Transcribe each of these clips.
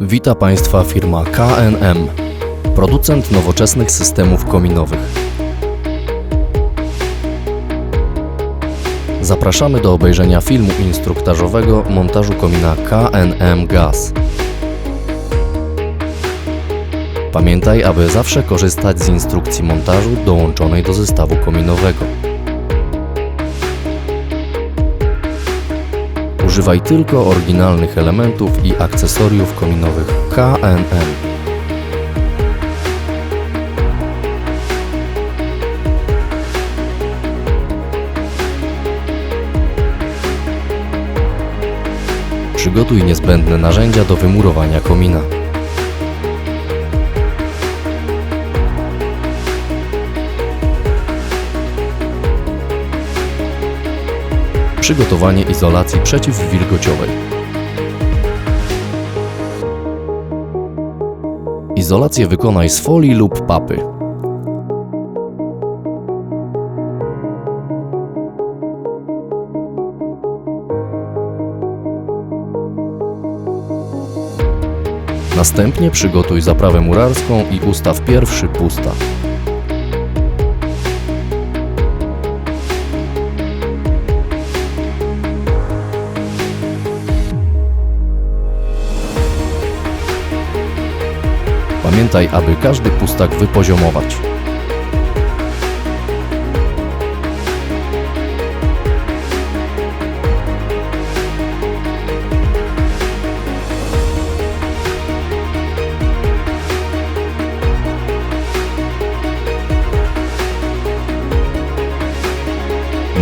Wita Państwa firma KNM, producent nowoczesnych systemów kominowych. Zapraszamy do obejrzenia filmu instruktażowego montażu komina KNM Gas. Pamiętaj, aby zawsze korzystać z instrukcji montażu dołączonej do zestawu kominowego. Używaj tylko oryginalnych elementów i akcesoriów kominowych KNM. Przygotuj niezbędne narzędzia do wymurowania komina. Przygotowanie izolacji przeciwwilgociowej. Izolację wykonaj z folii lub papy. Następnie przygotuj zaprawę murarską i ustaw pierwszy pusta. Pamiętaj, aby każdy pustak wypoziomować.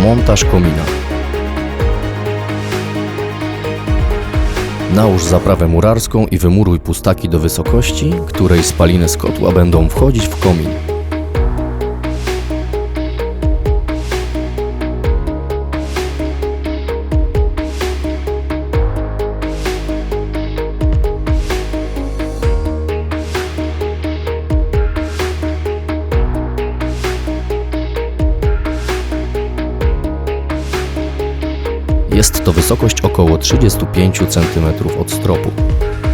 Montaż komina. Nałóż zaprawę murarską i wymuruj pustaki do wysokości, której spaliny z kotła będą wchodzić w komin. Jest to wysokość około 35 cm od stropu.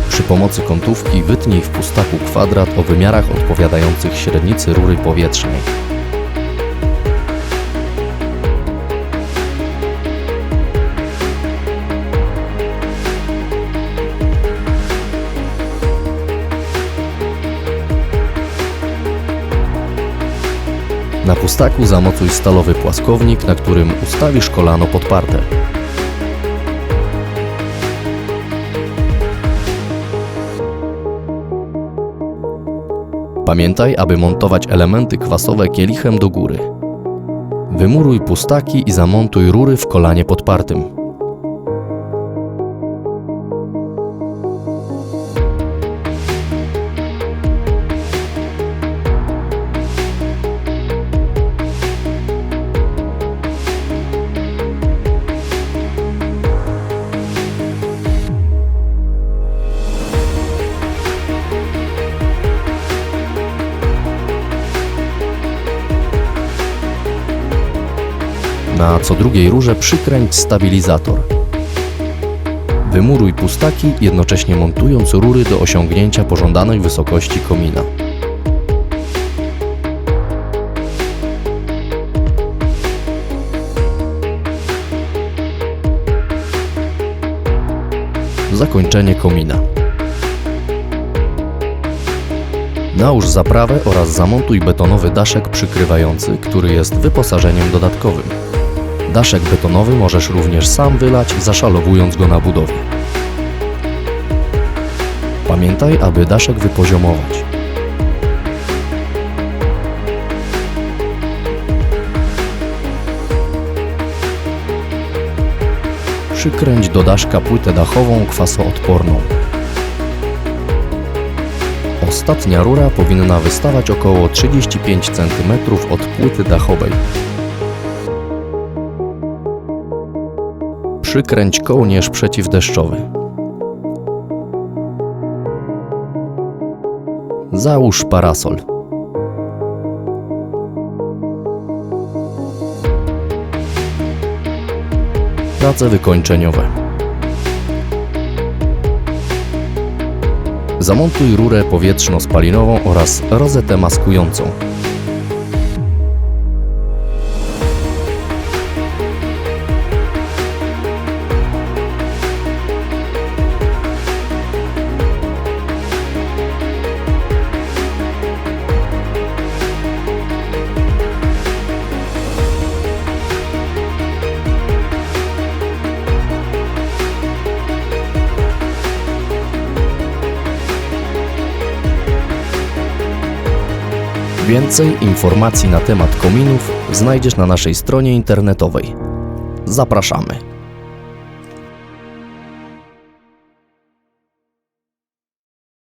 Przy pomocy kątówki wytnij w pustaku kwadrat o wymiarach odpowiadających średnicy rury powietrznej. Na pustaku zamocuj stalowy płaskownik, na którym ustawisz kolano podparte. Pamiętaj, aby montować elementy kwasowe kielichem do góry. Wymuruj pustaki i zamontuj rury w kolanie podpartym. Na co drugiej rurze przykręć stabilizator. Wymuruj pustaki, jednocześnie montując rury do osiągnięcia pożądanej wysokości komina. Zakończenie komina. Nałóż zaprawę oraz zamontuj betonowy daszek przykrywający, który jest wyposażeniem dodatkowym. Daszek betonowy możesz również sam wylać, zaszalowując go na budowie. Pamiętaj, aby daszek wypoziomować. Przykręć do daszka płytę dachową kwasoodporną. Ostatnia rura powinna wystawać około 35 cm od płyty dachowej. Przykręć kołnierz przeciwdeszczowy. Załóż parasol. Prace wykończeniowe. Zamontuj rurę powietrzno-spalinową oraz rozetę maskującą. Więcej informacji na temat kominów znajdziesz na naszej stronie internetowej. Zapraszamy.